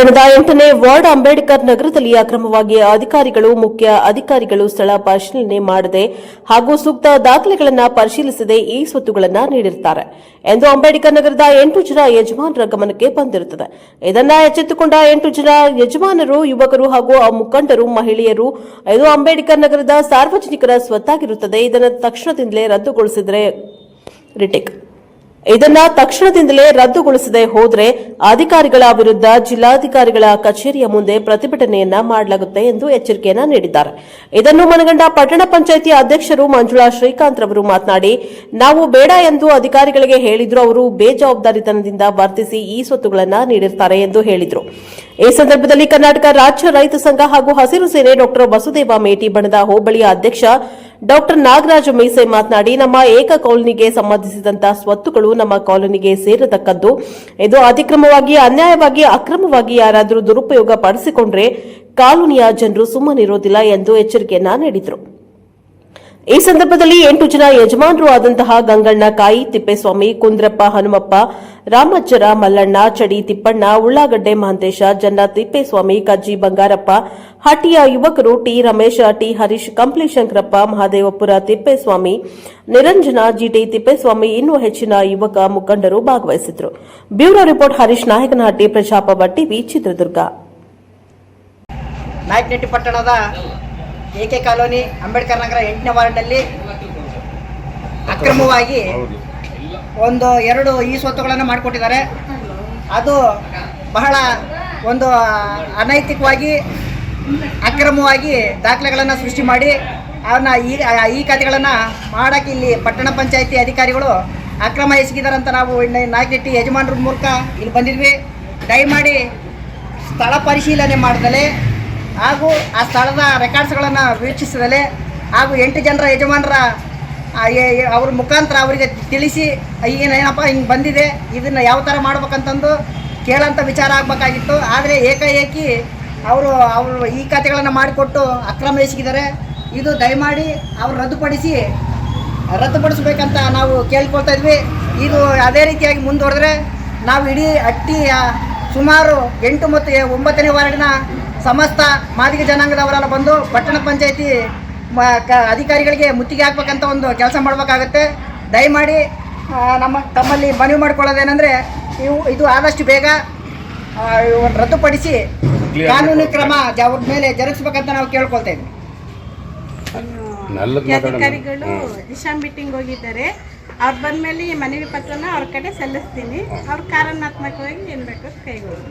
ಪಟ್ಟಣದ ಎಂಟನೇ ವಾರ್ಡ್ ಅಂಬೇಡ್ಕರ್ ನಗರದಲ್ಲಿ ಅಕ್ರಮವಾಗಿ ಅಧಿಕಾರಿಗಳು, ಮುಖ್ಯ ಅಧಿಕಾರಿಗಳು ಸ್ಥಳ ಪರಿಶೀಲನೆ ಮಾಡದೆ ಹಾಗೂ ಸೂಕ್ತ ದಾಖಲೆಗಳನ್ನು ಪರಿಶೀಲಿಸದೆ ಈ ಸ್ವತ್ತುಗಳನ್ನು ನೀಡಿರುತ್ತಾರೆ ಎಂದು ಅಂಬೇಡ್ಕರ್ ನಗರದ ಎಂಟು ಜನ ಯಜಮಾನರ ಗಮನಕ್ಕೆ ಬಂದಿರುತ್ತದೆ. ಇದನ್ನ ಎಚ್ಚೆತ್ತುಕೊಂಡ ಎಂಟು ಜನ ಯಜಮಾನರು, ಯುವಕರು ಹಾಗೂ ಮುಖಂಡರು, ಮಹಿಳೆಯರು, ಇದು ಅಂಬೇಡ್ಕರ್ ನಗರದ ಸಾರ್ವಜನಿಕರ ಸ್ವತ್ತಾಗಿರುತ್ತದೆ. ಇದನ್ನು ತಕ್ಷಣದಿಂದಲೇ ರದ್ದುಗೊಳಿಸಿದರೆ ರಿಟಿಕ್. ಇದನ್ನ ತಕ್ಷಣದಿಂದಲೇ ರದ್ದುಗೊಳಿಸದೆ ಹೋದರೆ ಅಧಿಕಾರಿಗಳ ವಿರುದ್ಧ ಜಿಲ್ಲಾಧಿಕಾರಿಗಳ ಕಚೇರಿಯ ಮುಂದೆ ಪ್ರತಿಭಟನೆಯನ್ನ ಮಾಡಲಾಗುತ್ತೆ ಎಂದು ಎಚ್ಚರಿಕೆಯನ್ನ ನೀಡಿದ್ದಾರೆ. ಇದನ್ನು ಮನಗಂಡ ಪಟ್ಟಣ ಪಂಚಾಯಿತಿ ಅಧ್ಯಕ್ಷರು ಮಂಜುಳಾ ಶ್ರೀಕಾಂತ್ ರವರು ಮಾತನಾಡಿ, ನಾವು ಬೇಡ ಎಂದು ಅಧಿಕಾರಿಗಳಿಗೆ ಹೇಳಿದ್ರು ಅವರು ಬೇಜವಾಬ್ದಾರಿತನದಿಂದ ವರ್ತಿಸಿ ಈ ಸ್ವತ್ತುಗಳನ್ನ ನೀಡಿರ್ತಾರೆ ಎಂದು ಹೇಳಿದರು. ಈ ಸಂದರ್ಭದಲ್ಲಿ ಕರ್ನಾಟಕ ರಾಜ್ಯ ರೈತ ಸಂಘ ಹಾಗೂ ಹಸಿರು ಸೇನೆ ಡಾಕ್ಟರ್ ವಸುದೇವ ಮೇಟಿ ಬಣದ ಹೋಬಳಿಯ ಅಧ್ಯಕ್ಷ ಡಾಕ್ಟರ್ ನಾಗರಾಜ ಮೀಸೆ ಮಾತನಾಡಿ, ನಮ್ಮ ಏಕ ಕಾಲೋನಿಗೆ ಸಂಬಂಧಿಸಿದಂತಹ ಸ್ವತ್ತುಗಳು ನಮ್ಮ ಕಾಲೋನಿಗೆ ಸೇರತಕ್ಕದ್ದು. ಇದು ಅತಿಕ್ರಮವಾಗಿ, ಅನ್ಯಾಯವಾಗಿ, ಅಕ್ರಮವಾಗಿ ಯಾರಾದರೂ ದುರುಪಯೋಗ ಪಡಿಸಿಕೊಂಡ್ರೆ ಕಾಲೋನಿಯ ಜನರು ಸುಮ್ಮನಿರೋದಿಲ್ಲ ಎಂದು ಎಚ್ಚರಿಕೆಯನ್ನ ನೀಡಿದರು. ಈ ಸಂದರ್ಭದಲ್ಲಿ ಎಂಟು ಜನ ಯಜಮಾನರು ಆದಂತಹ ಗಂಗಣ್ಣ ಕಾಯಿ, ತಿಪ್ಪೇಸ್ವಾಮಿ, ಕುಂದ್ರಪ್ಪ, ಹನುಮಪ್ಪ ರಾಮಜ್ಜರ ಮಲ್ಲಣ್ಣ ಚಡಿ ತಿಪ್ಪಣ್ಣ ಉಳ್ಳಾಗಡ್ಡೆ ಮಹಂತೇಶ ಜನ್ನ ತಿಪ್ಪೇಸ್ವಾಮಿ ಕಜ್ಜಿ ಬಂಗಾರಪ್ಪ ಹಟ್ಟಿಯ ಯುವಕರು T Ramesha T Harish Kampli Shankarappa Mahadevapura Thippeswamy Niranjana GT Thippeswamy ಇನ್ನೂ ಹೆಚ್ಚಿನ ಯುವಕ ಮುಖಂಡರು ಭಾಗವಹಿಸಿದ್ರು. ಬ್ಯೂರೋ ರಿಪೋರ್ಟ್ ಹರೀಶ್ ನಾಯಕನಹಟ್ಟಿ ಬಟ್ಟಿ ಟಿವಿ ಚಿತ್ರದುರ್ಗ. ನಾಯಕನಹಟ್ಟಿ ಪಟ್ಟಣದ AK K colony Ambedkar Nagar ಎಂಟನೇ ವಾರ್ಡ್ನಲ್ಲಿ ಅಕ್ರಮವಾಗಿ ಒಂದು ಎರಡು ಈ ಸ್ವತ್ತುಗಳನ್ನು ಮಾಡಿಕೊಟ್ಟಿದ್ದಾರೆ. ಅದು ಬಹಳ ಒಂದು ಅನೈತಿಕವಾಗಿ ಅಕ್ರಮವಾಗಿ ದಾಖಲೆಗಳನ್ನು ಸೃಷ್ಟಿ ಮಾಡಿ, ಅವನ್ನ ಈ ಈ ಖಾತೆಗಳನ್ನು ಮಾಡೋಕ್ಕೆ ಇಲ್ಲಿ ಪಟ್ಟಣ ಪಂಚಾಯತಿ ಅಧಿಕಾರಿಗಳು ಅಕ್ರಮ ಎಸಗಿದಾರಂತ ನಾವು ನಾಯಕನಟ್ಟಿ ಯಜಮಾನರ ಮೂಲಕ ಇಲ್ಲಿ ಬಂದಿದ್ವಿ. ದಯಮಾಡಿ ಸ್ಥಳ ಪರಿಶೀಲನೆ ಮಾಡಿದಲೆ ಹಾಗೂ ಆ ಸ್ಥಳದ ರೆಕಾರ್ಡ್ಸ್ಗಳನ್ನು ವೀಕ್ಷಿಸಿದಲೆ ಹಾಗೂ ಎಂಟು ಜನರ ಯಜಮಾನರ ಅವ್ರ ಮುಖಾಂತರ ಅವರಿಗೆ ತಿಳಿಸಿ ಏನಪ್ಪ, ಹಿಂಗೆ ಬಂದಿದೆ, ಇದನ್ನು ಯಾವ ಥರ ಮಾಡ್ಬೇಕಂತಂದು ಕೇಳೋಂಥ ವಿಚಾರ ಆಗಬೇಕಾಗಿತ್ತು. ಆದರೆ ಏಕಾಏಕಿ ಅವರು ಅವರು ಈ ಖಾತೆಗಳನ್ನು ಮಾಡಿಕೊಟ್ಟು ಅಕ್ರಮ ಎಸಗಿದ್ದಾರೆ. ಇದು ದಯಮಾಡಿ ಅವ್ರು ರದ್ದುಪಡಿಸಿ, ರದ್ದುಪಡಿಸ್ಬೇಕಂತ ನಾವು ಕೇಳ್ಕೊಳ್ತಾ ಇದ್ವಿ. ಇದು ಅದೇ ರೀತಿಯಾಗಿ ಮುಂದುವರೆದ್ರೆ ನಾವು ಇಡೀ ಅಟ್ಟಿಯ ಸುಮಾರು ಎಂಟು ಮತ್ತು ಒಂಬತ್ತನೇ ವಾರ್ಡಿನ ಸಮಸ್ತ ಮಾದಿಗ ಜನಾಂಗದವರೆಲ್ಲ ಬಂದು ಪಟ್ಟಣ ಪಂಚಾಯತಿ ಅಧಿಕಾರಿಗಳಿಗೆ ಮುತ್ತಿಗೆ ಹಾಕ್ಬೇಕಂತ ಒಂದು ಕೆಲಸ ಮಾಡಬೇಕಾಗತ್ತೆ. ದಯಮಾಡಿ ನಮ್ಮ ತಮ್ಮಲ್ಲಿ ಮನವಿ ಮಾಡ್ಕೊಳ್ಳೋದೇನೆಂದರೆ ಇವು ಇದು ಆದಷ್ಟು ಬೇಗ ರದ್ದುಪಡಿಸಿ ಕಾನೂನು ಕ್ರಮ ಅವ್ರ ಮೇಲೆ ಜರುಗಿಸ್ಬೇಕಂತ ನಾವು ಕೇಳ್ಕೊಳ್ತಾ ಇದ್ವಿ. ಅಧಿಕಾರಿಗಳು ದಿಶಾ ಮೀಟಿಂಗ್ ಹೋಗಿದ್ದಾರೆ. ಅವ್ರು ಬಂದ್ಮೇಲೆ ಈ ಮನವಿ ಪತ್ರನ ಅವ್ರ ಕಡೆ ಸಲ್ಲಿಸ್ತೀನಿ. ಅವ್ರ ಕಾರಣಾತ್ಮಕವಾಗಿ ಏನ್ ಬೇಕು ಕೈಗೊಳ್ಳಿ.